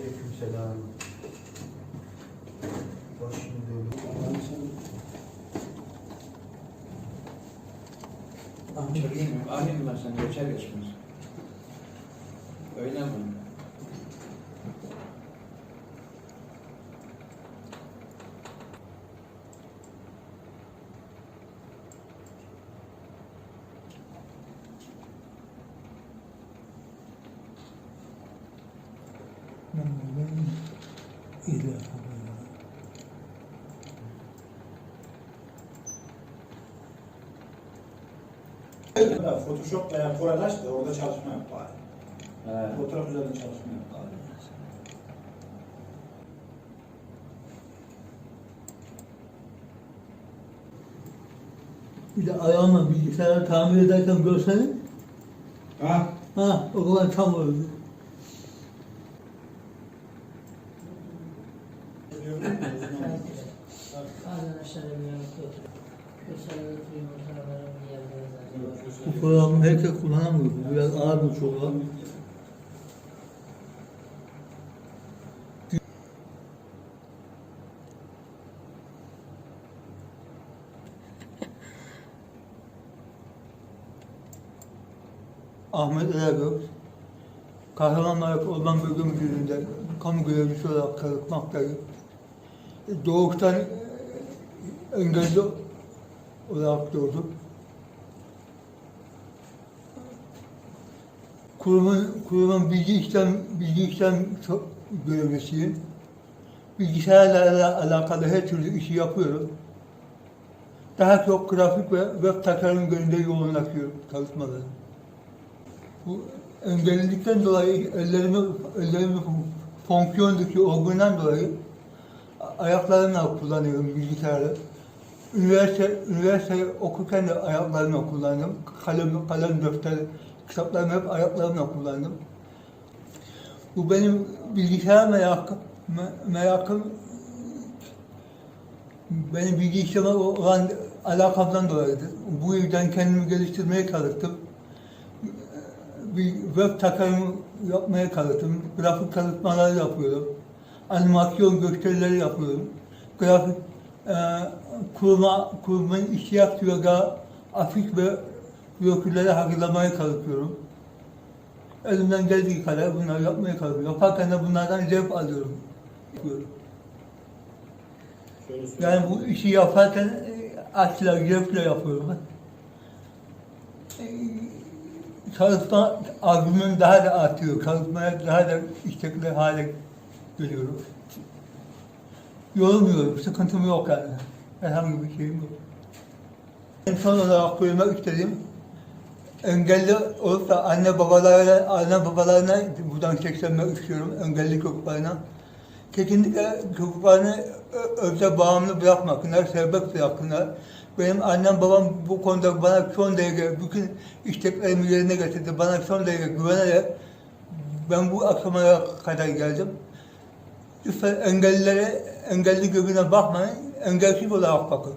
Aleykümselam. Başım dönüyor. Alayım ben seni geçer geçmez. Öyle mi? Photoshop veya Corel aç da orada çalışma yap bari. He. Fotoğraf üzerinde çalışma yap bari. Bir de ayağımla bilgisayarı tamir ederken görseniz, Ha? ha o zaman tam oldu. Bazen aşağıya bir yana oturuyor. Aşağıya oturuyor, ortalara bir yerde Bu programı herkes kullanamıyor. Bu Biraz ağır bir program. Ahmet Ergök, Kahramanmaraş Orman Bölge Müdürlüğü'nde kamu görevlisi olarak çalışmaktayım. Doğuştan engelli olarak doğdum. Kurumun, kurumun bilgi işlem, bilgi işlem görevlisiyim. Bilgisayarlarla alakalı her türlü işi yapıyorum. Daha çok grafik ve web tasarım yönünde yoğunlaşıyorum çalışmalarım. Bu engellilikten dolayı ellerimi, ellerimi fonksiyondaki olduğundan dolayı ayaklarımla kullanıyorum bilgisayarı. Üniversite, üniversite okurken de ayaklarımla kullandım. Kalem, kalem defter, kitaplarımı hep ayaklarımla kullandım. Bu benim bilgisayar merakım, me- merakım benim bilgi işleme olan alakamdan dolayıdır. Bu yüzden kendimi geliştirmeye çalıştım. Bir web tasarım yapmaya çalıştım. Grafik çalışmaları yapıyorum. Animasyon gösterileri yapıyorum. Grafik e, kuruma, kurumun ihtiyaç duyacağı afiş ve broşürleri hazırlamaya çalışıyorum. Elimden geldiği kadar bunları yapmaya çalışıyorum. Yaparken de bunlardan zevk alıyorum. Yani bu işi yaparken e, açla, zevkle yapıyorum. E, Çalışma azmim daha da artıyor. Çalışmaya daha da istekli hale geliyorum. Yorulmuyorum, sıkıntım yok yani. Herhangi bir şeyim yok. En son olarak söylemek istediğim, engelli olup da anne babalarına, anne babalarına buradan seslenmek istiyorum, engelli çocuklarına. Kesinlikle çocuklarını ö- özel bağımlı bırakmasınlar, serbest bıraksınlar. Benim annem babam bu konuda bana son derece bütün isteklerimi yerine getirdi. Bana son derece güvenerek ben bu aşamaya kadar geldim. Lütfen engellilere, engelli gözüne bakmayın, engelsiz olarak bakın.